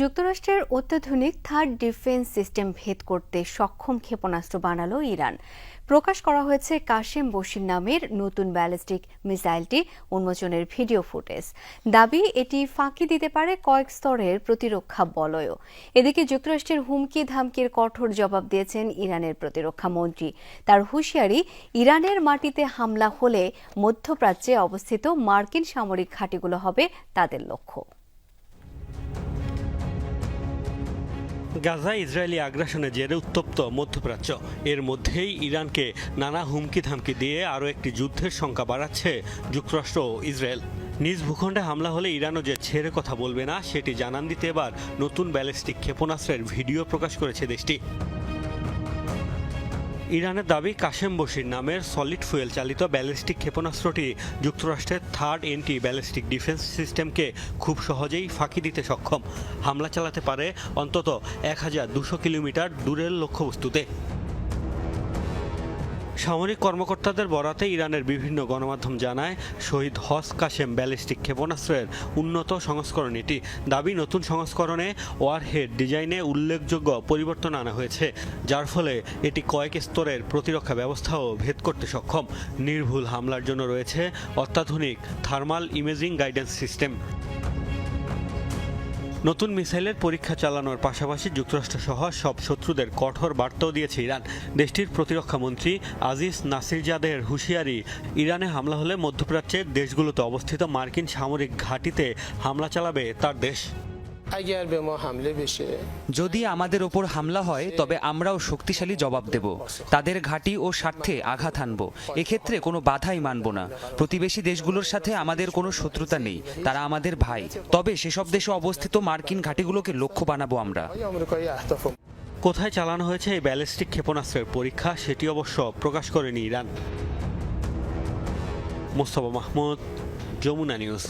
যুক্তরাষ্ট্রের অত্যাধুনিক third defence system ভেদ করতে সক্ষম ক্ষেপণাস্ত্র বানালো ইরান। প্রকাশ করা হয়েছে কাশেম বশির নামের নতুন ব্যালিস্টিক মিসাইলটি উন্মোচনের ভিডিও ফুটেজ। দাবি, এটি ফাঁকি দিতে পারে কয়েক স্তরের প্রতিরক্ষা বলয়ও। এদিকে যুক্তরাষ্ট্রের হুমকি ধামকির কঠোর জবাব দিয়েছেন ইরানের প্রতিরক্ষা মন্ত্রী। তার হুঁশিয়ারি, ইরানের মাটিতে হামলা হলে মধ্যপ্রাচ্যে অবস্থিত মার্কিন সামরিক ঘাঁটিগুলো হবে তাদের লক্ষ্য। গাজা ইসরায়েলি আগ্রাসনে জেরে উত্তপ্ত মধ্যপ্রাচ্য। এর মধ্যেই ইরানকে নানা হুমকি ধামকি দিয়ে আরও একটি যুদ্ধের সংখ্যা বাড়াচ্ছে যুক্তরাষ্ট্র ও ইসরায়েল। নিজ ভূখণ্ডে হামলা হলে ইরানও যে ছেড়ে কথা বলবে না, সেটি জানান দিতে এবার নতুন ব্যালিস্টিক ক্ষেপণাস্ত্রের ভিডিও প্রকাশ করেছে দেশটি। ইরানের দাবি কাশেম বশির নামের সলিড ফুয়েল চালিত ব্যালিস্টিক ক্ষেপণাস্ত্রটি যুক্তরাষ্ট্রের থার্ড এন্টি ব্যালিস্টিক ডিফেন্স সিস্টেমকে খুব সহজেই ফাঁকি দিতে সক্ষম। হামলা চালাতে পারে অন্তত এক হাজার দুশো কিলোমিটার দূরের লক্ষ্যবস্তুতে। সামরিক কর্মকর্তাদের বরাতে ইরানের বিভিন্ন গণমাধ্যম জানায়, শহীদ হস কাশেম ব্যালিস্টিক ক্ষেপণাস্ত্রের উন্নত সংস্করণ এটি। দাবি, নতুন সংস্করণে ওয়ারহেড ডিজাইনে উল্লেখযোগ্য পরিবর্তন আনা হয়েছে, যার ফলে এটি কয়েক স্তরের প্রতিরক্ষা ব্যবস্থাও ভেদ করতে সক্ষম। নির্ভুল হামলার জন্য রয়েছে অত্যাধুনিক থার্মাল ইমেজিং গাইডেন্স সিস্টেম। নতুন মিসাইলের পরীক্ষা চালানোর পাশাপাশি যুক্তরাষ্ট্র সহ সব শত্রুদের কঠোর বার্তাও দিয়েছে ইরান। দেশটির প্রতিরক্ষা মন্ত্রী আজিজ নাসিরজাদের হুঁশিয়ারি, ইরানে হামলা হলে মধ্যপ্রাচ্যের দেশগুলোতে অবস্থিত মার্কিন সামরিক ঘাঁটিতে হামলা চালাবে তার দেশ। اگر به ما حمله بشه যদি আমাদের ওপর হামলা হয় তবে আমরাও শক্তিশালী জবাব দেব তাদের ঘাঁটি ও স্বার্থে আঘাত হানব এক্ষেত্রে কোনো বাধাই মানব না প্রতিবেশী দেশগুলোর সাথে আমাদের কোনো শত্রুতা নেই তারা আমাদের ভাই তবে সেসব দেশে অবস্থিত মার্কিন ঘাঁটিগুলোকে লক্ষ্য বানাবো আমরা های آمریکایی اهداف رو কোথায় চালানো হয়েছে এই ব্যালিস্টিক ক্ষেপণাস্ত্রের পরীক্ষা সেটি অবশ্য প্রকাশ করেনি ইরান মোস্তফা মাহমুদ যমুনা নিউজ